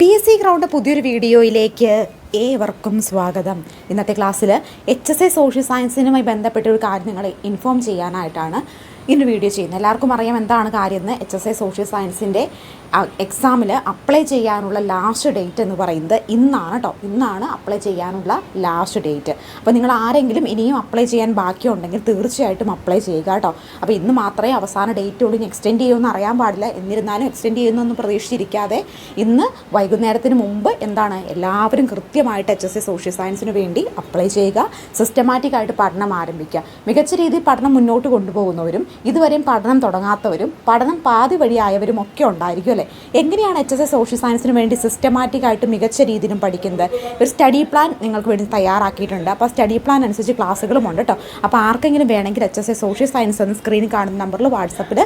P S C ground പുതിയൊരു വീഡിയോയിലേക്ക് ഏവർക്കും സ്വാഗതം. ഇന്നത്തെ ക്ലാസ്സിൽ എച്ച് എസ് എ സോഷ്യൽ സയൻസിനുമായി ബന്ധപ്പെട്ട ഒരു നിങ്ങളെ ഇൻഫോം ചെയ്യാനായിട്ടാണ് ഇന്ന് വീഡിയോ ചെയ്യുന്നത്. എല്ലാവർക്കും അറിയാം എന്താണ് കാര്യം എന്ന്. എച്ച് എസ് ഐ സോഷ്യൽ സയൻസിന്റെ എക്സാമിൽ അപ്ലൈ ചെയ്യാനുള്ള ലാസ്റ്റ് ഡേറ്റ് എന്ന് പറയുന്നത് ഇന്നാണ് കേട്ടോ ഇന്നാണ് അപ്ലൈ ചെയ്യാനുള്ള ലാസ്റ്റ് ഡേറ്റ് അപ്പോൾ നിങ്ങൾ ആരെങ്കിലും ഇനിയും അപ്ലൈ ചെയ്യാൻ ബാക്കിയുണ്ടെങ്കിൽ തീർച്ചയായിട്ടും അപ്ലൈ ചെയ്യുക കേട്ടോ അപ്പോൾ ഇന്ന് മാത്രമേ അവസാന ഡേറ്റ് ഉള്ളൂ. ഇനി എക്സ്റ്റെൻഡ് ചെയ്യുമെന്ന് അറിയാൻ പാടില്ല. എന്നിരുന്നാലും എക്സ്റ്റെൻഡ് ചെയ്യുന്നൊന്നും പ്രതീക്ഷിച്ചിരിക്കാതെ ഇന്ന് വൈകുന്നേരത്തിന് മുമ്പ് എന്താണ് എല്ലാവരും കൃത്യമായിട്ട് എച്ച് എസ് സോഷ്യൽ സയൻസിന് വേണ്ടി അപ്ലൈ ചെയ്യുക. സിസ്റ്റമാറ്റിക്കായിട്ട് പഠനം ആരംഭിക്കുക. മികച്ച രീതിയിൽ പഠനം മുന്നോട്ട് കൊണ്ടുപോകുന്നവരും ഇതുവരെയും പഠനം തുടങ്ങാത്തവരും പഠനം പാതി വഴിയായവരും ഒക്കെ ഉണ്ടായിരിക്കും അല്ലേ? എങ്ങനെയാണ് എച്ച് എസ് എ സോഷ്യൽ സയൻസിന് വേണ്ടി സിസ്റ്റമാറ്റിക് ആയിട്ട് മികച്ച രീതിയിലും പഠിക്കുന്നത്? ഒരു സ്റ്റഡി പ്ലാൻ നിങ്ങൾക്ക് വേണ്ടി തയ്യാറാക്കിയിട്ടുണ്ട്. അപ്പോൾ സ്റ്റഡി പ്ലാൻ അനുസരിച്ച് ക്ലാസ്സുകളും ഉണ്ട് കേട്ടോ അപ്പോൾ ആർക്കെങ്കിലും വേണമെങ്കിൽ H S A social science എന്ന് സ്ക്രീനിൽ കാണുന്ന നമ്പറിൽ വാട്സപ്പിൽ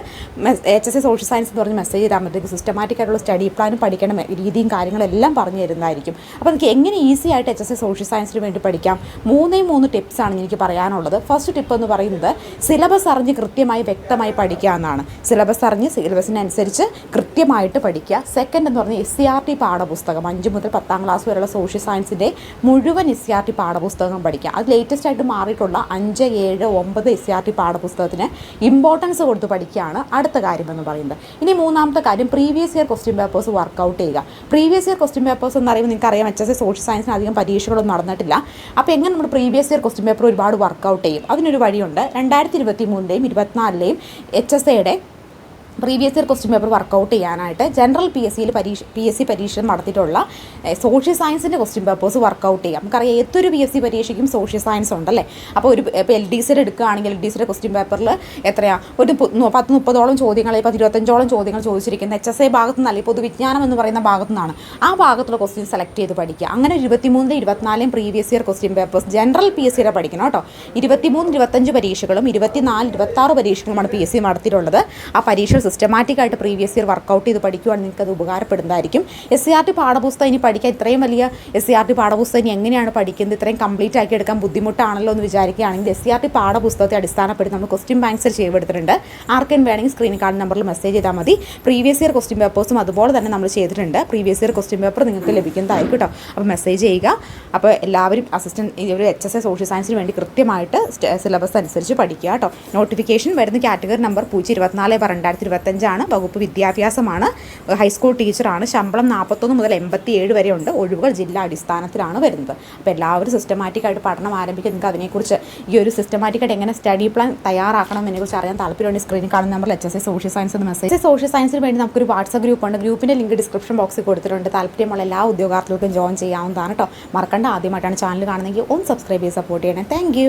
H S A social science എന്ന് പറഞ്ഞ് മെസ്സേജ് ചെയ്താൽ മതി. സിസ്റ്റമാറ്റിക് ആയിട്ടുള്ള സ്റ്റഡി പ്ലാനും പഠിക്കണം രീതിയും കാര്യങ്ങളെല്ലാം പറഞ്ഞു തരുന്നതായിരിക്കും. അപ്പോൾ എനിക്ക് എങ്ങനെ ഈസി ആയിട്ട് എച്ച് എസ് എ സോഷ്യൽ സയൻസിന് വേണ്ടി പഠിക്കാം? മൂന്നേ മൂന്ന് ടിപ്സാണ് എനിക്ക് പറയാനുള്ളത്. ഫസ്റ്റ് ടിപ്പ് എന്ന് പറയുന്നത് സിലബസ് അറിഞ്ഞ് കൃത്യമായി വ്യക്തമായി പഠിക്കുക എന്നാണ്. സിലബസ് അറിഞ്ഞ് സിലബസിനനുസരിച്ച് കൃത്യമായിട്ട് പഠിക്കുക. സെക്കൻഡ് എന്ന് പറഞ്ഞാൽ എസ് സി ആർ ടി പാഠപുസ്തകം. അഞ്ച് മുതൽ പത്താം ക്ലാസ് വരെയുള്ള സോഷ്യൽ സയൻസിന്റെ മുഴുവൻ എസ് സി ആർ ടി പാഠപുസ്തകം പഠിക്കുക. അത് ലേറ്റസ്റ്റ് ആയിട്ട് മാറിയിട്ടുള്ള അഞ്ച് ഏഴ് ഒമ്പത് എസ് സി ആർ ടി പാഠപുസ്തകത്തിന് ഇമ്പോർട്ടൻസ് കൊടുത്ത് പഠിക്കുകയാണ് അടുത്ത കാര്യം എന്ന് പറയുന്നത്. ഇനി മൂന്നാമത്തെ കാര്യം previous year question papers work out ചെയ്യുക. പ്രീവിയസ് ഇയർ ക്വസ്റ്റ്യൻ പേപ്പേഴ്സ് എന്ന് പറയുമ്പോൾ നിങ്ങൾക്ക് അറിയാം എച്ച് എസ് സോഷ്യൽ സയൻസിന് അധികം പരീക്ഷകളൊന്നും നടന്നിട്ടില്ല. അപ്പോൾ എങ്ങനെ നമ്മൾ പ്രീവിയസ് ഇയർ ക്വസ്റ്റ്യൻ പേപ്പർ ഒരുപാട് വർക്കൗട്ട് ചെയ്യും? അതിനൊരു വഴിയുണ്ട്. രണ്ടായിരത്തി ഇരുപത്തി മൂന്നിന്റെയും ഇരുപത്തിനാലിലെയും എച്ച് എസ് എയുടെ previous year question paper work out ചെയ്യാനായിട്ട് ജനറൽ പി എസ് സിയിൽ പരീക്ഷ പി എസ് സി പരീക്ഷ നടത്തിയിട്ടുള്ള സോഷ്യൽ സയൻസിന്റെ ക്വസ്റ്റ്യൻ പേപ്പേഴ്സ് വർക്കൗട്ട് ചെയ്യാം. നമുക്കറിയാം ഏതൊരു പി എസ് സി പരീക്ഷയ്ക്കും സോഷ്യൽ സയൻസ് ഉണ്ടല്ലേ? അപ്പോൾ ഒരു ഇപ്പോൾ എൽ ഡി സിയുടെ എടുക്കുകയാണെങ്കിൽ എൽ ഡി സിയുടെ ക്വസ്റ്റ്യൻ പേപ്പറിൽ എത്രയാണ് ഒരു പത്ത് മുപ്പതോളം ചോദ്യങ്ങൾ ഇപ്പോൾ ഇരുപത്തഞ്ചോളം ചോദ്യങ്ങൾ ചോദിച്ചിരിക്കുന്നത് എച്ച് എസ് ഐ ഭാഗത്തു നിന്നല്ല പൊതുവിജ്ഞാനം എന്ന് പറയുന്ന ഭാഗത്തു നിന്നാണ്. ആ ഭാഗത്തുള്ള ക്വസ്റ്റ്യൻ സെലക്ട് ചെയ്ത് പഠിക്കുക. അങ്ങനെ ഇരുപത്തിമൂന്നിലും ഇരുപത്തിനാലും previous year question papers general P S സിയുടെ പഠിക്കണം കേട്ടോ. ഇരുപത്തിമൂന്ന് ഇരുപത്തഞ്ച് പരീക്ഷകളും ഇരുപത്തിനാല് ഇരുപത്താറ് പരീക്ഷകളുമാണ് പി എസ് സി നടത്തിയിട്ടുള്ളത്. ആ പരീക്ഷ സിസ്റ്റമാറ്റിക് ആയിട്ട് പ്രീവിയസ് ഇയർ വർക്കൗട്ട് ചെയ്ത് പഠിക്കുവാണെങ്കിൽ നിങ്ങൾക്ക് അത് ഉപകാരപ്പെടുന്നതായിരിക്കും. എസ് സി ആർ ടി പാഠപുസ്തകം ഇനി പഠിക്കാൻ ഇത്രയും വലിയ എസ് സി ആർ ടി പാഠപുസ്തകം ഇനി എങ്ങനെയാണ് പഠിക്കുന്നത്? ഇത്രയും കംപ്ലീറ്റ് ആക്കി എടുക്കാൻ ബുദ്ധിമുട്ടാണല്ലോ എന്ന് വിചാരിക്കുകയാണെങ്കിൽ എസ് സി ആർ ടി പാഠപുസ്തകത്തെ അടിസ്ഥാനപ്പെടുത്തി നമ്മൾ ക്വസ്റ്റ്യൻ ബാങ്ക്സ് ചെയ്തെടുത്തിട്ടുണ്ട്. ആർക്കും വേണമെങ്കിൽ സ്ക്രീൻ കാർഡ് നമ്പറിൽ മെസ്സേജ് ചെയ്താൽ മതി. പ്രീവിയസ് ഇയർ ക്വസ്റ്റ്യൻ പേപ്പേഴ്സും അതുപോലെ തന്നെ നമ്മൾ ചെയ്തിട്ടുണ്ട്. പ്രീവിയസ് ഇയർ ക്വസ്റ്റ്യൻ പേപ്പർ നിങ്ങൾക്ക് ലഭിക്കുന്നതായിരിക്കും കേട്ടോ. അപ്പോൾ മെസ്സേജ് ചെയ്യുക. അപ്പോൾ എല്ലാവരും അസിസ്റ്റന്റ് ഒരു എച്ച് എസ് എ സോഷ്യൽ സയൻസിന് വേണ്ടി കൃത്യമായിട്ട് സിലബസ് അനുസരിച്ച് പഠിക്കുക കേട്ടോ. നോട്ടിഫിക്കേഷൻ വരുന്ന കാറ്റഗറി നമ്പർ പൂജ്യം ഇരുപത്തിനാല് രണ്ടായിരത്തി ഇരുപത്തഞ്ചാണ് വകുപ്പ് വിദ്യാഭ്യാസമാണ്. ഹൈസ്കൂൾ ടീച്ചറാണ്. ശമ്പളം നാൽപ്പത്തൊന്ന് മുതൽ എൺപത്തി ഏഴ് വരെ ഉണ്ട്. ഒഴിവുകൾ ജില്ലാ അടിസ്ഥാനത്തിലാണ് വരുന്നത്. അപ്പോൾ എല്ലാവരും സിസ്റ്റമാറ്റിക്കായിട്ട് പഠനം ആരംഭിക്കുക. നിങ്ങൾക്ക് അതിനെക്കുറിച്ച് ഈ ഒരു സിസ്റ്റമാറ്റിക്കായിട്ട് എങ്ങനെ സ്റ്റഡി പ്ലാൻ തയ്യാറാക്കണം എന്നതിനെക്കുറിച്ച് അറിയാൻ താല്പര്യമുണ്ട് സ്ക്രീനിൽ കാണുന്ന number H S S social science എന്ന് മെസ്സേജ് സോഷ്യൽ സയൻസിന് വേണ്ടി നമുക്കൊരു വാട്സ്ആപ്പ് ഗ്രൂപ്പ് ഉണ്ട്. ഗ്രൂപ്പിന്റെ ലിങ്ക് ഡിസ്ക്രിപ്ഷൻ ബോക്സിൽ കൊടുത്തിട്ടുണ്ട്. താല്പര്യമുള്ള എല്ലാ ഉദ്യോഗാർത്ഥികൾക്കും ജോയിൻ ചെയ്യാവുന്നതാണ് കേട്ടോ മറക്കണ്ട. ആദ്യമായിട്ടാണ് ചാനൽ കാണുന്നതെങ്കിൽ ഒന്ന് സബ്സ്ക്രൈബ് ചെയ്ത് സപ്പോർട്ട് ചെയ്യണേ. താങ്ക്